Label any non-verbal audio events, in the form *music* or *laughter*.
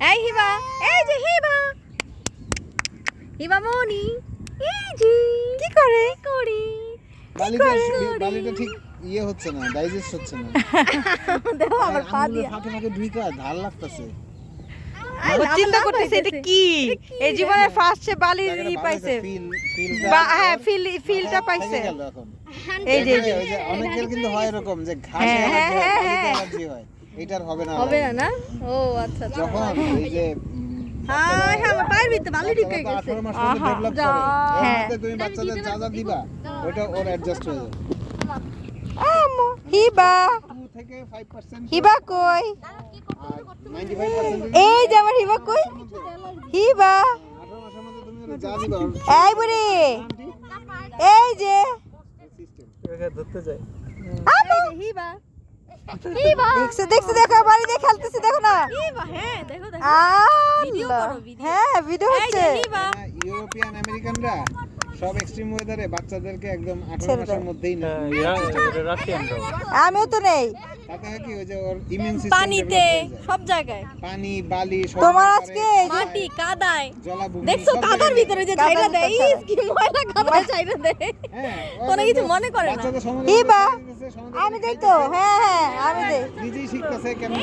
এই হিবা এই যে হিবা হিবা মনি এই যে কি করে? করি? বালিটা ঠিক ইয়ে হচ্ছে না ডাইজেস্ট হচ্ছে না। *laughs* দেখো আবার পা দিয়া। ফাঁকে ফাঁকে ঢুইকা ধার লাগতেছে। ও চিন্তা করতেছে এটা কি? এই জীবনে ফার্স্ট সে বালি ই পাইছে। ফিল ফিল বা হ্যাঁ ফিল ফিলটা পাইছে। এই যে অনেকের কিন্তু হয় এরকম যে ঘাসে হ্যাঁ, হ্যাঁ, হ্যাঁ, হ্যাঁ। হয় এটার হবে না হবে না না? ও আচ্ছা আচ্ছা। যখন এই যে হ্যাঁ আমার পায়ের ভিতরে বালি ঢুকে গেছে। 18 মাস পর্যন্ত আহা, ডেভেলপ যা। করে। এর হ্যাঁ। তুমি বাচ্চাদের যা যা দিবা ওটা ওর অ্যাডজাস্ট হয়ে যাবে। আম্মু, হিবা। থেকে 5% হিবা কই? এই যে আমার হিবা কই? হিবা। 18 মাসের মধ্যে তুমি ওরা যা দিবা ওর এই বুড়ি। এই যে। সিস্টেম হিবা। দেখছ দেখছ দেখো বাড়ি দিয়ে খেলতেছি দেখো না। হ্যাঁ দেখো দেখো। ভিডিও করো, ভিডিও। হ্যাঁ ভিডিও হচ্ছে। ইউরোপিয়ান আমেরিকানরা সব এক্সট্রিম ওয়েদারে বাচ্চাদেরকে একদম 18 ছেড়ে মাসের মধ্যেই নেয় রাশিয়ানরাও আমিও তো নেই। তাতে কি ওই যে ওর ইমিউন সিস্টেম পানিতে সব জায়গায়। পানি বালি সব তোমার আজকে মাটি কাদায়। দেখছ কাদার ভিতরে যে ছাইরা দেয়। ইস, কি ময়লা কাদায় ছাইরা দেয়। হ্যাঁ কোনো কিছু মনে করে না। বাচ্চাদের আমি দেই তো হ্যাঁ হ্যাঁ আমি দেই নিজেই শিখতেছে কেমন।